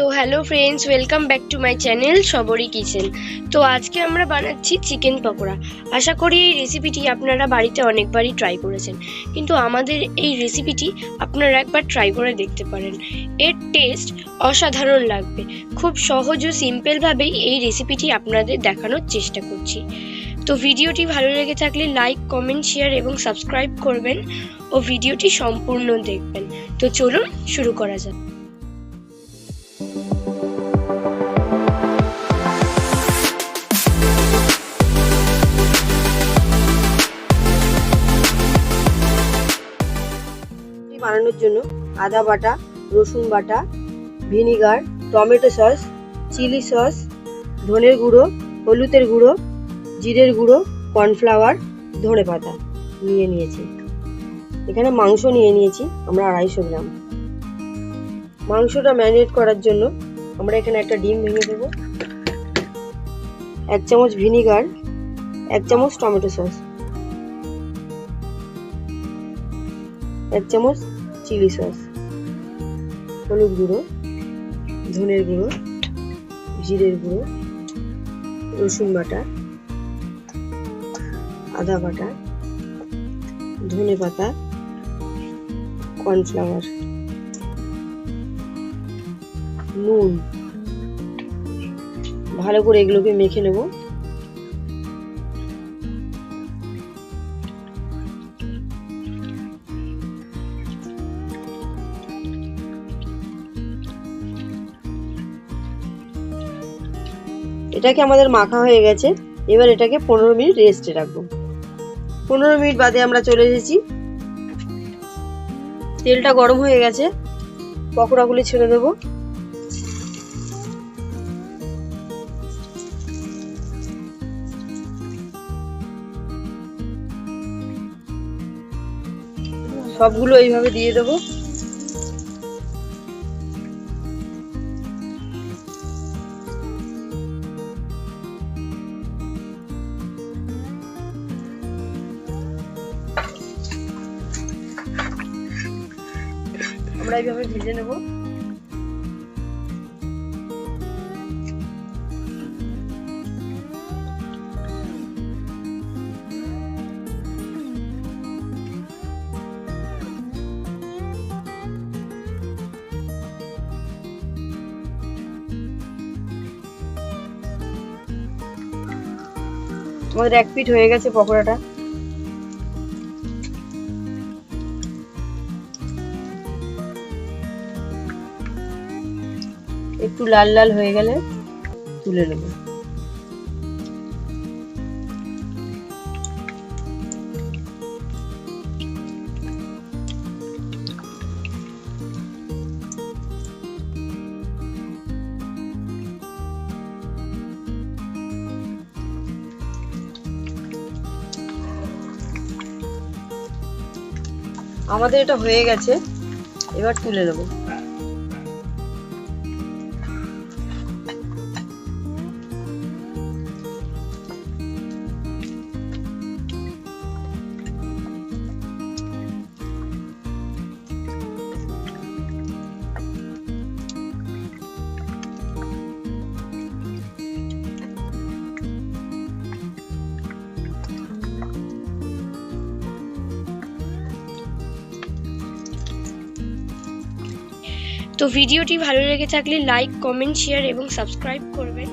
তো hello friends welcome back to my channel Sabri kitchen তো আজকে আমরা বানাচ্ছি চিকেন পকোড়া। আশা করি এই রেসিপিটি আপনারা বাড়িতে অনেকবারই ট্রাই করেছেন। কিন্তু আমাদের এই রেসিপিটি আপনারা একবার ট্রাই করে দেখতে পারেন। এর টেস্ট অসাধারণ লাগবে। খুব সহজ ও সিম্পলভাবেই এই রেসিপিটি আপনাদের দেখানোর চেষ্টা করছি। তো ভিডিওটি ভালো লেগে থাকলে লাইক কমেন্ট শেয়ার এবং সাবস্ক্রাইব করবেন ও ভিডিওটি সম্পূর্ণ দেখবেন। তো চলুন শুরু করা যাক। বানানোর জন্য আদা বাটা, রসুন বাটা, vinegar, tomato sauce, chilli sauce, ধনের গুঁড়ো, হলুদের গুঁড়ো, জিরের গুঁড়ো, কর্নফ্লাওয়ার, ধনে পাতা নিয়ে নিয়েছি। এখানে মাংস নিয়ে নিয়েছি, আমরা আড়াইশো গ্রাম। মাংসটা ম্যারিনেট করার জন্য আমরা এখানে একটা ডিম ভেঙে দেবো। এক চামচ ভিনিগার, এক চামচ টমেটো সস। এক চামচ চিলি সস হলুদ গুঁড়ো, ধনের গুঁড়ো, জিরের গুঁড়ো, রসুন বাটা, আদা বাটা, ধনে পাতা, কর্নফ্লাওয়ার, নুন। ভালো করে এগুলোকে মেখে নেব। এটাকে আমাদের মাখা হয়ে গেছে। এবার এটাকে পনেরো মিনিট রেস্টে রাখব। পনেরো মিনিট বাদে আমরা চলে এসেছি। তেলটা গরম হয়ে গেছে। পকোড়াগুলি ছেড়ে দেবো। সবগুলো এইভাবে দিয়ে দেবো। আমরা এইভাবে ভেজে নেব। আমাদের এক পিঠ হয়ে গেছে পকোড়াটা। একটু লাল লাল হয়ে গেলে তুলে নেব। আমাদের এটা হয়ে গেছে এবার তুলে নেব। তো ভিডিওটি ভালো লেগে থাকলে লাইক কমেন্ট শেয়ার এবং সাবস্ক্রাইব করবেন।